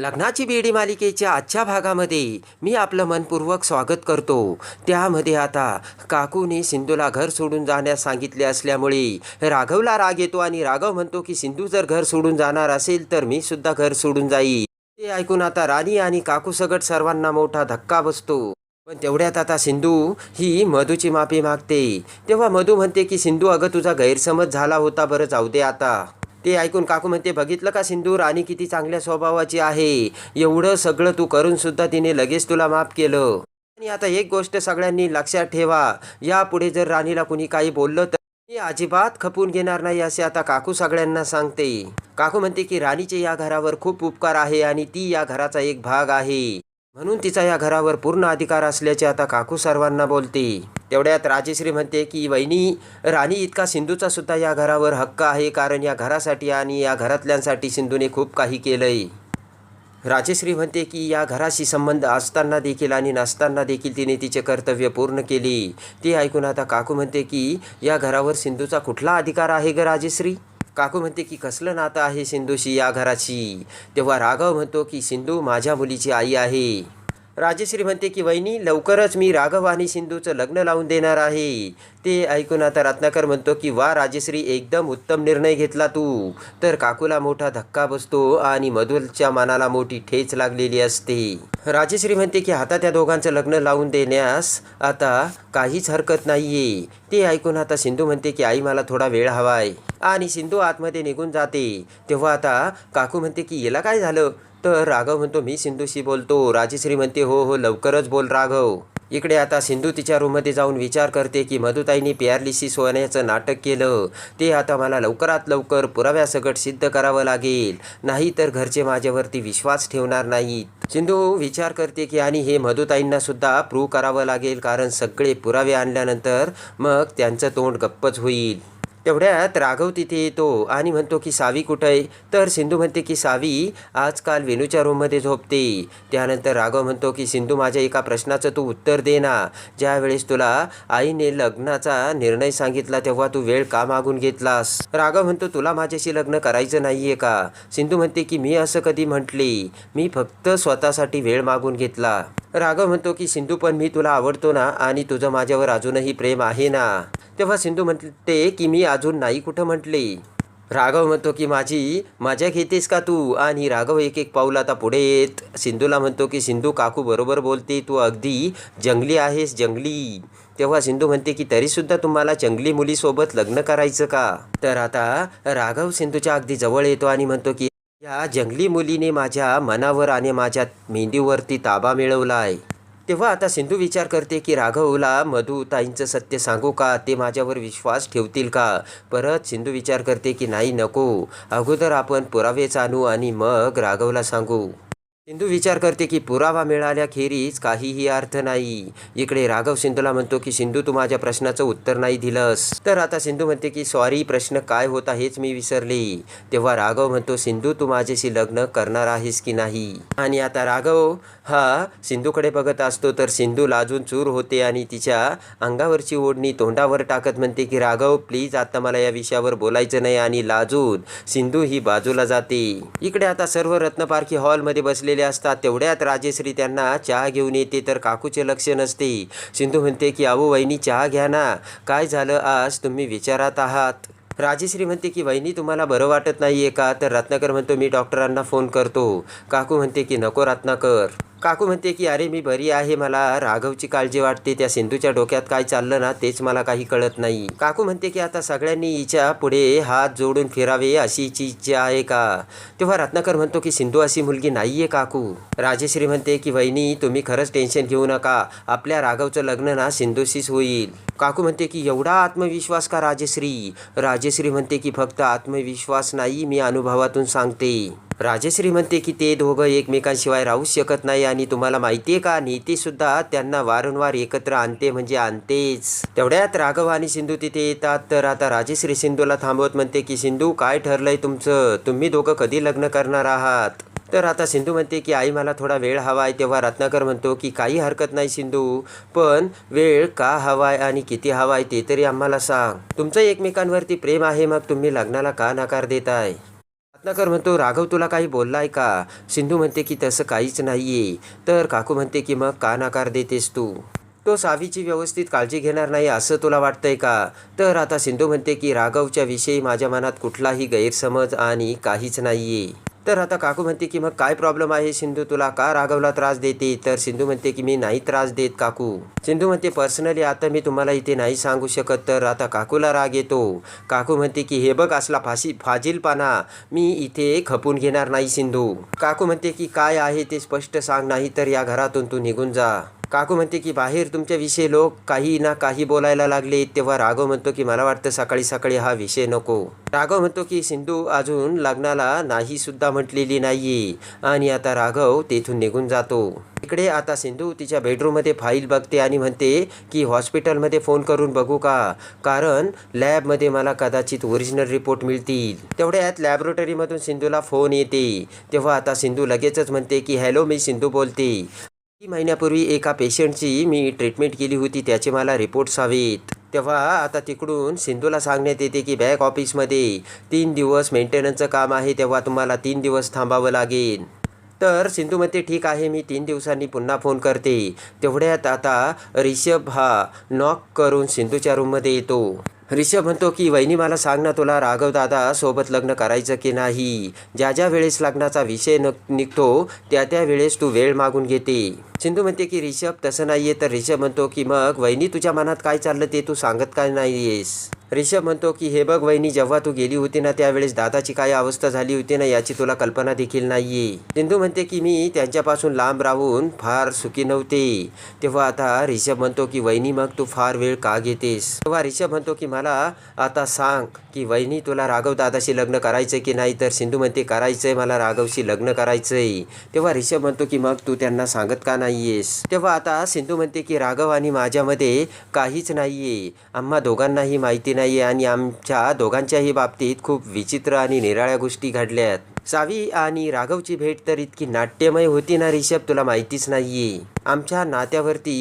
लग्नाची बेडी मालिकेच्या आजच्या भागामध्ये मी आपलं मनपूर्वक स्वागत करतो. त्यामध्ये आता काकूने सिंधूला घर सोडून जाण्यास सांगितले असल्यामुळे राघवला राग येतो आणि राघव म्हणतो की सिंधू जर घर सोडून जाणार असेल तर मी सुद्धा घर सोडून जाईल ते ऐकून आता राणी आणि काकू सगट सर्वांना मोठा धक्का बसतो. पण तेवढ्यात आता सिंधू ही मधूची माफी मागते. तेव्हा मधू म्हणते की सिंधू अगं तुझा गैरसमज झाला होता बरं जाऊ दे आता. ते ऐकून काकू म्हणते बघितलं का सिंधू राणी किती चांगल्या स्वभावाची आहे. एवढं सगळं तू करून सुद्धा तिने लगेच तुला माफ केलं. आणि आता एक गोष्ट सगळ्यांनी लक्षात ठेवा. यापुढे जर राणीला कुणी काही बोललं तर मी अजिबात खपून घेणार नाही असे आता काकू सगळ्यांना सांगते. काकू म्हणते की राणीचे या घरावर खूप उपकार आहे आणि ती या घराचा एक भाग आहे. म्हणून तिचा या घरावर पूर्ण अधिकार असल्याचे आता काकू सर्वांना बोलते. तेवढ्यात राजेश्री म्हणते की वहिनी राणी इतका सिंधूचा सुद्धा या घरावर हक्क आहे कारण या घरासाठी आणि या घरातल्यांसाठी सिंधूने खूप काही केलंय. राजेश्री म्हणते की या घराशी संबंध असताना देखील आणि नसताना देखील तिने तिचे कर्तव्य पूर्ण केले. ते ऐकून आता काकू म्हणते की या घरावर सिंधूचा कुठला अधिकार आहे ग राजेश्री? काकू म्हणते की कसलं नातं आहे सिंधूशी या घराची? तेव्हा राघव म्हणतो की सिंधू माझ्या मुलीची आई आहे. राजेश्री म्हणते की वहिनी लवकरच मी राघव आणि सिंधूचं लग्न लावून देणार आहे. ते ऐकून आता रत्नाकर म्हणतो की वा राजेश्री एकदम उत्तम निर्णय घेतला तू. तर काकूला मोठा धक्का बसतो आणि मधुलच्या मनाला मोठी ठेच लागलेली असते. राजेश्री म्हणते की आता त्या दोघांचं लग्न लावून देण्यास आता काहीच हरकत नाहीये. ते ऐकून आता सिंधू म्हणते की आई मला थोडा वेळ हवाय आणि सिंधू आतमध्ये निघून जाते. तेव्हा आता काकू म्हणते की याला काय झालं? तर राघव म्हणतो मी सिंधूशी बोलतो. राजेश्री म्हणते हो हो लवकरच बोल राघव. इकडे आता सिंधू तिच्या रूममध्ये जाऊन विचार करते की मधुताईंनी पियारलीशी सोन्याचं नाटक केलं. ते आता मला लवकरात लवकर पुराव्यासकट सिद्ध करावं लागेल. नाही तर घरचे माझ्यावरती विश्वास ठेवणार नाहीत. सिंधू विचार करते की आणि हे मधुताईंना सुद्धा प्रूव्ह करावं लागेल कारण सगळे पुरावे आणल्यानंतर मग त्यांचं तोंड गप्पच होईल. तेवढ्यात राघव तिथे येतो आणि म्हणतो की सावी कुठं आहे? तर सिंधू म्हणते की सावी आजकाल वेणूच्या रूममध्ये झोपते. त्यानंतर राघव म्हणतो की सिंधू माझ्या एका प्रश्नाचं तू उत्तर दे ना. ज्यावेळेस तुला आईने लग्नाचा निर्णय सांगितला तेव्हा तू वेळ का मागून घेतलास? राघव म्हणतो तुला माझ्याशी लग्न करायचं नाही आहे का? सिंधू म्हणते की मी असं कधी म्हटले? मी फक्त स्वतःसाठी वेळ मागून घेतला. राघव म्हणतो की सिंधू पण मी तुला आवडतो ना आणि तुझं माझ्यावर अजूनही प्रेम आहे ना? तेव्हा सिंधू म्हणते की मी अजून नाही कुठं म्हटले? राघव म्हणतो की माझी मजा घेतेस का तू? आणि राघव एक एक पाऊल आता पुढे येत सिंधूला म्हणतो की सिंधू काकू बरोबर बोलते तू अगदी जंगली आहेस जंगली. तेव्हा सिंधू म्हणते की तरीसुद्धा तुम्हाला जंगली मुलीसोबत लग्न करायचं का? तर आता राघव सिंधूच्या अगदी जवळ येतो आणि म्हणतो की या जंगली मुलीने माझ्या मनावर आणि माझ्या मेंदीवरती ताबा मिळवला आहे तेव्हा आता सिंधू विचार करते की राघवला मधुताईंचं सत्य सांगू का? ते माझ्यावर विश्वास ठेवतील का? परत सिंधू विचार करते की नाही नको. अगोदर आपण पुरावेच आणू आणि मग राघवला सांगू. सिंधू विचार करते की पुरावा मिळाल्याखेरीज काहीही अर्थ नाही. इकडे राघव सिंधूला म्हणतो की सिंधू तू माझ्या प्रश्नाचं उत्तर नाही दिलंस. तर आता सिंधू म्हणते की सॉरी प्रश्न काय होता हेच मी विसरले. तेव्हा राघव म्हणतो सिंधू तू माझ्याशी लग्न करणार आहेस की नाही? आणि आता राघव हा सिंधूकडे बघत असतो तर सिंधू लाजून चूर होते आणि तिच्या अंगावरची ओढणी तोंडावर टाकत म्हणते की राघव प्लीज आता मला या विषयावर बोलायचं नाही आणि लाजून सिंधू ही बाजूला जाते. इकडे आता सर्व रत्नपारखी हॉलमध्ये बसले बसलेले असतात. तेवढ्यात राजेश्री त्यांना चहा घेऊन येते तर काकूचे लक्ष नसते. सिंधू म्हणते की अहो वहिनी चहा घ्या ना. काय झालं आज? तुम्ही विचारात आहात. राजेश्री म्हणते की वहिनी तुम्हाला बरं वाटत नाही आहे का? तर रत्नाकर म्हणतो मी डॉक्टरांना फोन करतो. काकू म्हणते की नको रत्नाकर. काकू म्हणते की अरे मी बरी आहे मला. राघवची काळजी वाटते. त्या सिंधूच्या डोक्यात काय चाललं ना तेच मला काही कळत नाही. काकू म्हणते की आता सगळ्यांनी हिच्या पुढे हात जोडून फिरावे अशी हिची इच्छा आहे का? तेव्हा रत्नाकर म्हणतो की सिंधू अशी मुलगी नाहीये काकू. राजेश्री म्हणते की वहिनी तुम्ही खरंच टेन्शन घेऊ नका. आपल्या राघवचं लग्न ना सिंधूशीच होईल. काकू म्हणते की एवढा आत्मविश्वास का राजेश्री? राजेश्री म्हणते की फक्त आत्मविश्वास नाही मी अनुभवातून सांगते. राजेश्री म्हणते की ते दोघं एकमेकांशिवाय राहूच शकत नाही आणि तुम्हाला माहिती आहे का नीतीसुद्धा त्यांना वारंवार एकत्र आणते म्हणजे आणतेच. तेवढ्यात राघव आणि सिंधू तिथे येतात. तर आता राजेश्री सिंधूला थांबवत म्हणते की सिंधू काय ठरलंय तुमचं? तुम्ही दोघं कधी लग्न करणार आहात? तर आता सिंधू म्हणते की आई मला थोडा वेळ हवा आहे. तेव्हा रत्नाकर म्हणतो की काही हरकत नाही सिंधू पण वेळ का हवाय आणि किती हवाय ते तरी आम्हाला सांग. तुमचं एकमेकांवरती प्रेम आहे मग तुम्ही लग्नाला का नकार देताय? रत्नाकर म्हणतो राघव तुला काही बोललाय का? सिंधू म्हणते की तसं काहीच नाहीये. तर काकू म्हणते की मग का नकार देतेस तू? तो सावीची व्यवस्थित काळजी घेणार नाही असं तुला वाटतंय का? तर आता सिंधू म्हणते की राघवच्या विषयी माझ्या मनात कुठलाही गैरसमज आणि काहीच नाहीये. तर आता काकू म्हणते की मग काय प्रॉब्लेम आहे? सिंधू तुला का राघवला त्रास देते? तर सिंधू म्हणते की मी नाही त्रास देत काकू. सिंधू म्हणते पर्सनली आता मी तुम्हाला इथे नाही सांगू शकत तर आता काकूला राग येतो. काकू म्हणते की हे बघ असला फाशी फाजीलपणा मी इथे खपून घेणार नाही सिंधू. काकू म्हणते की काय आहे ते स्पष्ट सांग नाही तर या घरातून तू निघून जा. काकू म्हणते की बाहेर तुमच्याविषयी लोक काही ना काही बोलायला लागले. तेव्हा राघव म्हणतो की मला वाटतं सकाळी सकाळी हा विषय नको. राघव म्हणतो की सिंधू अजून लग्नाला नाही सुद्धा म्हटलेली नाही आणि आता राघव तेथून निघून जातो. इकडे आता सिंधू तिच्या बेडरूममध्ये फाईल बघते आणि म्हणते की हॉस्पिटलमध्ये फोन करून बघू का? कारण लॅबमध्ये मला कदाचित ओरिजिनल रिपोर्ट मिळतील. तेवढ्यात लॅबोरेटरीमधून सिंधूला फोन येते. तेव्हा आता सिंधू लगेचच म्हणते की हॅलो मी सिंधू बोलते. महिन्यापूर्वी एका पेशंटची मी ट्रीटमेंट केली होती त्याचे मला रिपोर्ट्स हवेत. तेव्हा आता तिकडून सिंधूला सांगण्यात येते की बॅक ऑफिसमध्ये तीन दिवस मेंटेनन्सचं काम आहे तेव्हा तुम्हाला तीन दिवस थांबावं लागेल. तर सिंधू म्हणते ठीक आहे मी तीन दिवसांनी पुन्हा फोन करते. तेवढ्यात आता रिषभ हा नॉक करून सिंधूच्या रूममध्ये येतो. रिषभ म्हणतो की वहिनी मला सांग ना तुला राघव दादा सोबत लग्न करायचं की नाही? ज्या ज्या वेळेस लग्नाचा विषय न निघतो त्या त्या वेळेस तू वेळ मागून घेते. सिंधू म्हणते की रिषभ तसं नाही आहे तर रिषभ म्हणतो की मग वहिनी तुझ्या मनात काय चाललं ते तू सांगत काय नाही आहेस रिषभ म्हणतो की हे बघ वहिनी जेव्हा तू गेली होती ना त्यावेळेस दादाची काय अवस्था झाली होती ना याची तुला कल्पना देखील नाही सिंधू म्हणते की मी त्यांच्यापासून लांब राहून फार सुखी नव्हते. तेव्हा आता रिषभ म्हणतो की वहिनी मग तू फार वेळ का घेतेस? तेव्हा रिषभ म्हणतो की मला आता सांग की वहिनी तुला राघव दादाशी लग्न करायचं की नाही? तर सिंधू म्हणते करायचंय मला राघवशी लग्न करायचंय. तेव्हा रिषभ म्हणतो की मग तू त्यांना सांगत का नाहीयेस? तेव्हा आता सिंधू म्हणते की राघव आणि माझ्यामध्ये काहीच नाहीये. आम्हा दोघांनाही माहिती नाहीये आणि आमच्या दोघांच्याही बाबतीत खूप विचित्र आणि निराळ्या गोष्टी घडल्या आहेत. सावी आणि राघवची भेट तर इतकी नाट्यमय होती ना रिषभ तुला माहितीच नाहीये. आमच्या नात्यावरती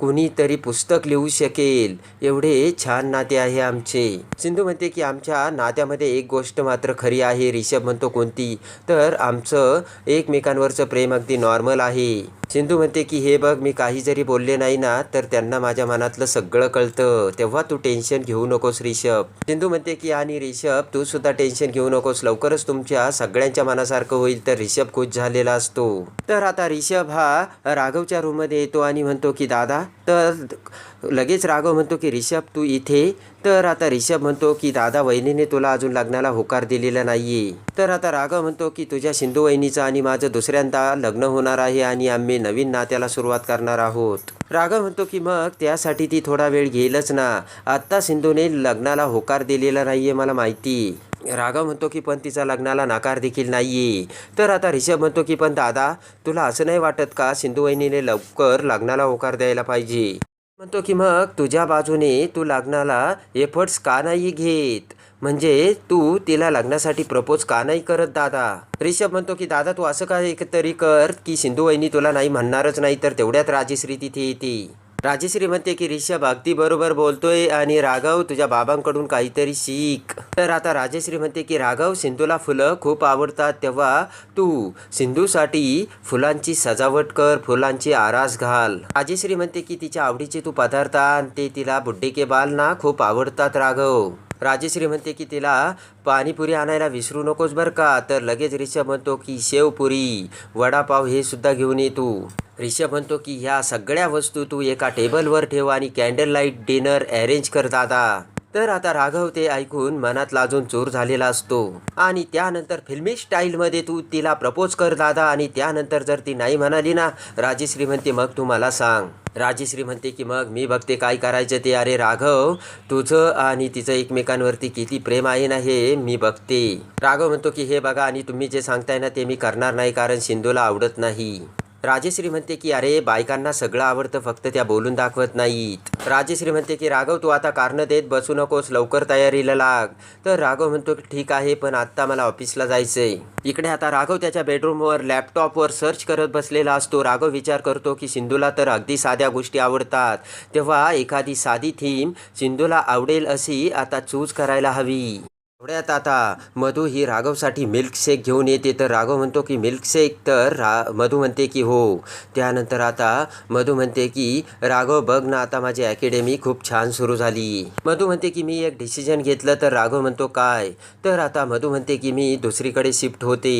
कुणीतरी पुस्तक लिहू शकेल. एवढे छान नाते आहे आमचे. सिंधू म्हणते की आमच्या नात्यामध्ये एक गोष्ट मात्र खरी आहे. रिषभ म्हणतो कोणती? तर आमचं एकमेकांवरचं प्रेम अगदी नॉर्मल आहे. सिंधू म्हणते की हे बघ मी काही जरी बोलले नाही ना तर त्यांना माझ्या मनातलं सगळं कळतं. तेव्हा तू टेन्शन घेऊ नकोस रिषभ सिंधू म्हणते की आणि रिषभ तू सुद्धा टेन्शन घेऊ नकोस. लवकरच तुमच्या सगळ्यांच्या मनासारखं होईल. तर रिषभ खुश झालेला असतो. तर आता रिषभ हा राघवच्या रूममध्ये येतो आणि म्हणतो की दादा तर लगेच राघव म्हणतो की रिषभ तू इथे तर आता रिषभ म्हणतो की दादा वहिनीने तुला अजून लग्नाला होकार दिलेला नाहीये. तर आता राघव म्हणतो की तुझ्या सिंधू वहिनीचं आणि माझं दुसऱ्यांदा लग्न होणार आहे आणि आम्ही नवीन नात्याला सुरुवात करणार आहोत. राघव म्हणतो की मग त्यासाठी ती थोडा वेळ घेईलच ना. आत्ता सिंधूने लग्नाला होकार दिलेला नाहीये मला माहिती. राघव म्हणतो की पण तिचा लग्नाला नकार देखील नाहीये. तर आता रिषभ म्हणतो की पण दादा तुला असं नाही वाटत का सिंधू वहिनीने लवकर लग्नाला होकार द्यायला पाहिजे? म्हणतो की मग तुझ्या बाजूने तू लग्नाला एफर्ट्स का नाही घेत? म्हणजे तू तिला लग्नासाठी प्रपोज का नाही करत दादा? रिषभ म्हणतो की दादा तू असं काय तरी कर की सिंधू वहिनी तुला नाही म्हणणारच नाही तर तेवढ्यात राजेश्री तिथे येते. राजेश्री म्हणते की रिषभ? अगदी बरोबर बोलतोय. आणि राघव तुझ्या बाबांकडून काहीतरी शिक. तर आता राजेश्री म्हणते की राघव सिंधूला फुलं खूप आवडतात तेव्हा तू सिंधूसाठी फुलांची सजावट कर फुलांची आरास घाल. राजेश्री म्हणते की तिच्या आवडीचे तू पदार्थ आण ते तिला बुड्डे के बाल ना खूप आवडतात राघव. राजेश्री म्हणते की तिला पाणीपुरी आणायला विसरू नकोस बरं का? तर लगेच रिषभ म्हणतो की शेवपुरी वडापाव हे सुद्धा घेऊन ये तू. रिषभ म्हणतो की ह्या सगळ्या वस्तू तू एका टेबलवर ठेव आणि कॅन्डल लाइट डिनर अरेंज कर दादा. तर आता राघव ते ऐकून मनात लाजून चोर झालेला असतो. आणि त्यानंतर फिल्मी स्टाईलमध्ये तू तिला प्रपोज कर दादा आणि त्यानंतर जर ती नाही म्हणाली ना राजेश्री म्हणते मग तू मला सांग. राजेश्री म्हणते की मग मी बघते काय करायचं ते. अरे राघव तुझं आणि तिचं एकमेकांवरती किती प्रेम आहे ना हे मी बघते. राघव म्हणतो की हे बघा आणि तुम्ही जे सांगताय ना ते मी करणार नाही कारण सिंधूला आवडत नाही. राजेश्री म्हणते की अरे बायकांना सगळं आवडतं फक्त त्या बोलून दाखवत नाहीत. राजेश्री म्हणते की राघव तू आता कारणं देत बसू नकोस लवकर तयारीला लाग. तर राघव म्हणतो की ठीक आहे पण आत्ता मला ऑफिसला जायचंय. इकडे आता राघव त्याच्या बेडरूमवर लॅपटॉपवर सर्च करत बसलेला असतो. राघव विचार करतो की सिंधूला तर अगदी साध्या गोष्टी आवडतात. तेव्हा एखादी साधी थीम सिंधूला आवडेल अशी आता चूज करायला हवी. एवढ्यात आता मधू ही राघवसाठी मिल्कशेक घेऊन येते. तर राघव म्हणतो की मिल्कशेक तर रा मधू म्हणते की हो. त्यानंतर आता मधू म्हणते की राघव बघ ना आता माझी अकॅडमी खूप छान सुरू झाली. मधू म्हणते की मी एक डिसिजन घेतलं. तर राघव म्हणतो काय? तर आता मधू म्हणते की मी दुसरीकडे शिफ्ट होते.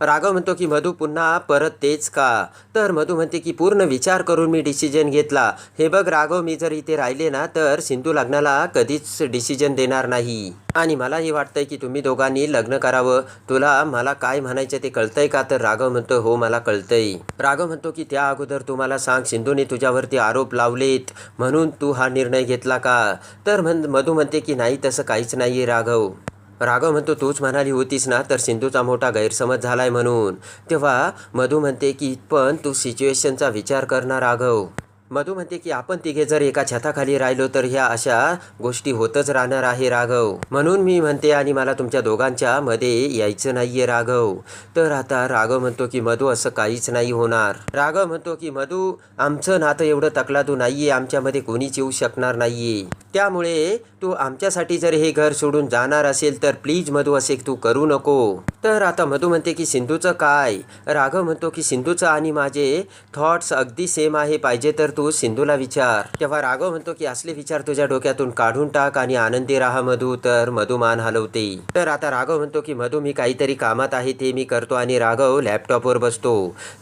राघव म्हणतो की मधू पुन्हा परत तेच का? तर मधू म्हणते की पूर्ण विचार करून मी डिसिजन घेतला. हे बघ राघव मी जर इथे राहिले ना तर सिंधू लग्नाला कधीच डिसिजन देणार नाही. आणि मला हे वाटतंय की तुम्ही दोघांनी लग्न करावं. तुला मला काय म्हणायचं ते कळतंय का? तर राघव म्हणतो हो मला कळतंय. राघव म्हणतो की त्या अगोदर तुम्हाला सांग सिंधूने तुझ्यावरती आरोप लावलेत. म्हणून तू हा निर्णय घेतला का? तर म्हण मधू म्हणते की नाही तसं काहीच नाही राघव. राघव म्हणतो तूच म्हणाली होतीस ना तर सिंधूचा मोठा गैरसमज झालाय म्हणून. तेव्हा मधू म्हणते की पण तू सिच्युएशनचा विचार कर ना राघव. मधू म्हणते की आपण तिघे जर एका छताखाली राहिलो तर ह्या अशा गोष्टी होतच राहणार आहे राघव. म्हणून मी म्हणते आणि मला तुमच्या दोघांच्या मध्ये यायचं नाहीये राघव. तर आता राघव म्हणतो की मधू असं काहीच नाही होणार. राघव म्हणतो की मधू आमचं नातं एवढं तकलादू नाहीये आमच्यामध्ये कोणीच येऊ शकणार नाहीये. त्यामुळे तू आमच्यासाठी जर हे घर सोडून जाणार असेल तर प्लीज मधू असे तू करू नको. तर आता मधू म्हणते की सिंधूचं काय? राघव म्हणतो की सिंधूचं आणि माझे थॉट्स अगदी सेम आहे पाहिजे तर तू सिंधूला विचार. तेव्हा राघव म्हणतो की असले विचार तुझ्या डोक्यातून काढून टाक आणि आनंदी राहा मधू तर मधू मान हलवते. तर आता राघव म्हणतो की मधू मी काहीतरी कामात आहे ते मी करतो आणि राघव लॅपटॉपवर बसतो.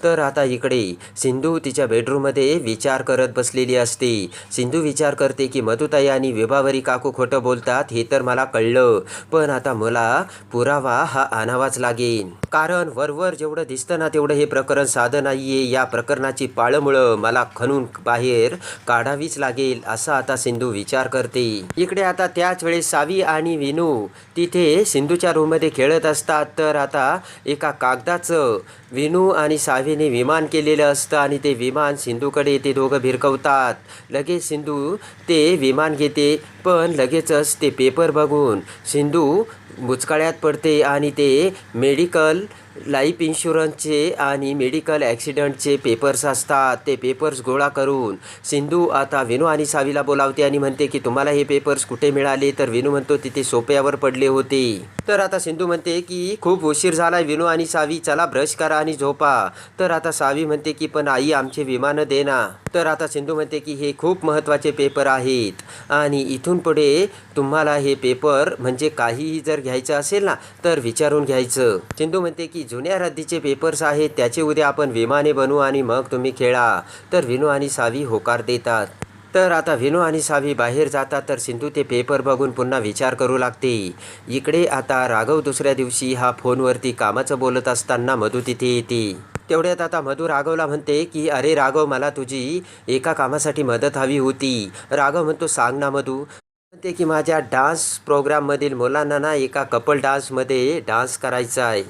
तर आता इकडे सिंधू तिच्या बेडरूममध्ये विचार करत बसलेली असते. सिंधू विचार करते की मधुताई आणि विभावरी काकू खोटं बोलतात हे तर मला कळलं. पण आता मला पुरावा हा आणावाच लागेल कारण वरवर जेवढं दिसतं ना तेवढं हे प्रकरण साधं नाहीये. या प्रकरणाची पाळमुळं मला खणून बाहेर काढावीच लागेल असा आता सिंधू विचार करते. इकडे आता त्याच वेळेस सावी आणि विनू तिथे सिंधूच्या रूममध्ये खेळत असतात. तर आता एका कागदाचं विनू आणि सावीने विमान केलेलं असतं आणि ते विमान सिंधूकडे ते दोघं भिरकवतात. लगेच सिंधू ते विमान घेते पण लगेचच ते पेपर बघून सिंधू बुचकाळ्यात पडते आणि ते मेडिकल लाईफ इन्शुरन्सचे आणि मेडिकल ॲक्सिडंटचे पेपर्स असतात. ते पेपर्स गोळा करून सिंधू आता विनू आणि सावीला बोलावते आणि म्हणते की तुम्हाला हे पेपर्स कुठे मिळाले? तर विनू म्हणतो तिथे सोप्यावर पडले होते. तर आता सिंधू म्हणते की खूप उशीर झाला विनू आणि सावी चला ब्रश करा आणि झोपा. तर आता सावी म्हणते की पण आई आमचे विमानं दे ना तर आता सिंधू म्हणते की हे खूप महत्त्वाचे पेपर आहेत आणि इथून पुढे तुम्हाला हे पेपर म्हणजे काहीही जर घ्यायचं असेल ना तर विचारून घ्यायचं. सिंधू म्हणते की जुन्या रद्दीचे पेपर्स आहेत त्याचे उद्या आपण विमाने बनवू आणि मग तुम्ही खेळा. तर विनू आणि सावी होकार देतात. तर आता विनू आणि सावी बाहेर जातात तर सिंधू ते पेपर बघून पुन्हा विचार करू लागते. इकडे आता राघव दुसऱ्या दिवशी हा फोनवरती कामाचं बोलत असताना मधू तिथे येते. तेवढ्यात आता मधू राघवला म्हणते की अरे राघव मला तुझी एका कामासाठी मदत हवी होती. राघव म्हणतो सांग ना मधू. म्हणते की माझ्या डान्स प्रोग्राममधील मुलांना ना एका कपल डान्समध्ये डान्स करायचा आहे.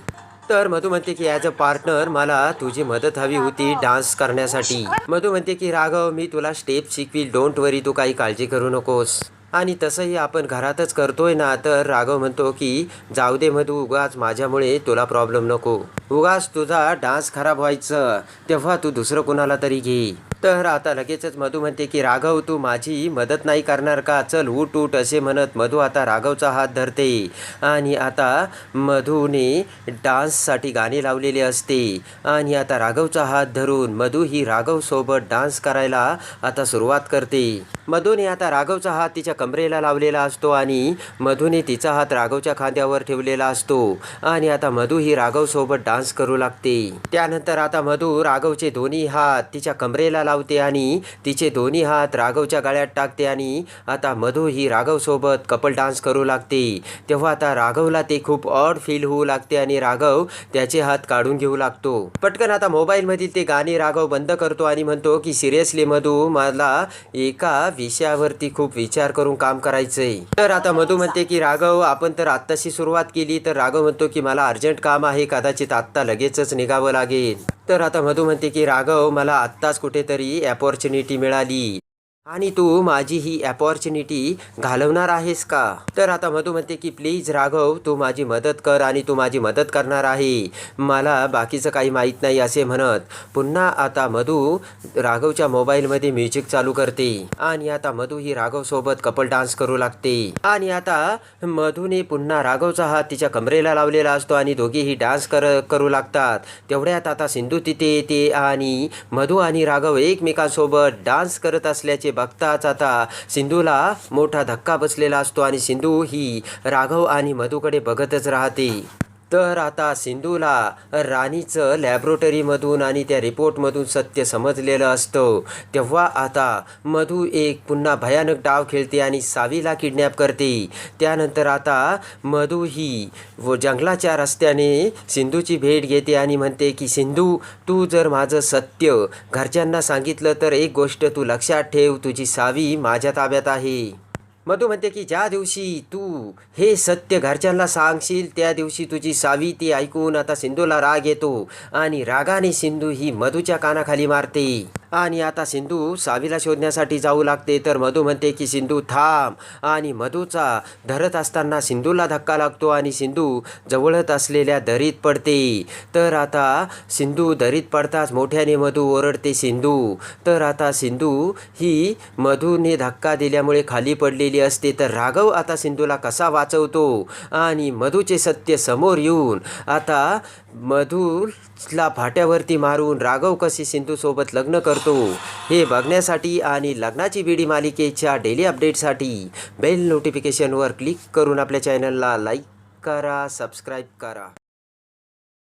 तर मधू म्हणते की ॲज अ पार्टनर मला तुझी मदत हवी होती डान्स करण्यासाठी. मधू म्हणते की राघव मी तुला स्टेप शिकवील. डोंट वरी तू काही काळजी करू नकोस. आणि तसंही आपण घरातच करतोय ना तर राघव म्हणतो की जाऊ दे मधू उगाच माझ्यामुळे तुला प्रॉब्लेम नको. उगाच तुझा डान्स खराब व्हायचं. तेव्हा तू दुसरं कुणाला तरी घे. तर आता लगेचच मधू म्हणते की राघव तू माझी मदत नाही करणार का? चल उठ उठ असे म्हणत मधू आता राघवचा हात धरते. आणि आता मधूने डान्ससाठी गाणी लावलेले असते. आणि आता राघवचा हात धरून मधू ही राघवसोबत डान्स करायला आता सुरुवात करते. मधूने आता राघवचा हात तिच्या कमरेला लावलेला असतो आणि मधूने तिचा हात राघवच्या खांद्यावर ठेवलेला असतो. आणि आता मधू ही राघवसोबत डान्स करू लागते. त्यानंतर आता मधू राघवचे दोन्ही हात तिच्या कमरेला लावते आणि तिचे दोन्ही हात राघवच्या गळ्यात टाकते आणि आता मधू ही राघवसोबत कपल डान्स करू लागते. तेव्हा आता राघवला ते खूप ऑड फील होऊ लागते आणि राघव त्याचे हात काढून घेऊ लागतो. पटकन आता मोबाईलमधील ते गाणे राघव बंद करतो आणि म्हणतो की सिरियसली मधू मला एका विषयावरती खूप विचार करून काम करायचंय. तर आता मधू म्हणते की राघव आपण तर आत्ताशी सुरुवात केली. तर राघव म्हणतो की मला अर्जंट काम आहे कदाचित आत्ता लगेचच निघावं लागेल. तर आता मधू म्हणते की राघव मला आत्ताच कुठेतरी अपॉर्च्युनिटी मिळाली. आणि तू माझी ही अपॉर्च्युनिटी घालवणार आहेस का? तर आता मधू म्हणते की प्लीज राघव तू माझी मदत कर आणि तू माझी मदत करणार आहे. मला बाकीचं काही माहीत नाही असे म्हणत. पुन्हा आता मधू राघवच्या मोबाईलमध्ये म्युझिक चालू करते. आणि आता मधू ही राघवसोबत कपल डान्स करू लागते. आणि आता मधूने पुन्हा राघवचा हात तिच्या कमरेला लावलेला असतो आणि दोघेही डान्स कर करू लागतात. तेवढ्यात आता सिंधू तिथे येते आणि मधू आणि राघव एकमेकांसोबत डान्स करत असल्याचे बघताच आता सिंधूला मोठा धक्का बसलेला असतो आणि सिंधू ही राघव आणि मधूकडे बघतच राहते. तर आता सिंधूला राणीचं लॅबोरेटरीमधून आणि त्या रिपोर्टमधून सत्य समजलेलं असतं. तेव्हा आता मधू एक पुन्हा भयानक डाव खेळते आणि सावीला किडनॅप करते. त्यानंतर आता मधू ही व जंगलाच्या रस्त्याने सिंधूची भेट घेते आणि म्हणते की सिंधू तू जर माझं सत्य घरच्यांना सांगितलं तर एक गोष्ट तू लक्षात ठेव. तुझी सावी माझ्या ताब्यात आहे. मधू म्हणते की ज्या दिवशी तू हे सत्य घरच्यांना सांगशील त्या दिवशी तुझी सावी ती ऐकून आता सिंधूला राग येतो आणि रागाने सिंधू ही मधूच्या कानाखाली मारते. आणि आता सिंधू सावीला शोधण्यासाठी जाऊ लागते. तर मधू म्हणते की सिंधू थांब. आणि मधूचा धरत असताना सिंधूला धक्का लागतो आणि सिंधू जवळत असलेल्या दरीत पडते. तर आता सिंधू दरीत पडताच मोठ्याने मधू ओरडते सिंधू. तर आता सिंधू ही मधूने धक्का दिल्यामुळे खाली पडलेली असते. तर राघव आता सिंधूला कसा वाचवतो? आणि मधूचे सत्य समोर येऊन आता मधुरला फाट्यावरती मारून राघव कसे सिंधूसोबत लग्न करतो हे बघण्यासाठी आणि लग्नाची बिडी मालिकेच्या डेली अपडेटसाठी बेल नोटिफिकेशनवर क्लिक करून आपल्या चॅनलला लाईक करा सबस्क्राईब करा.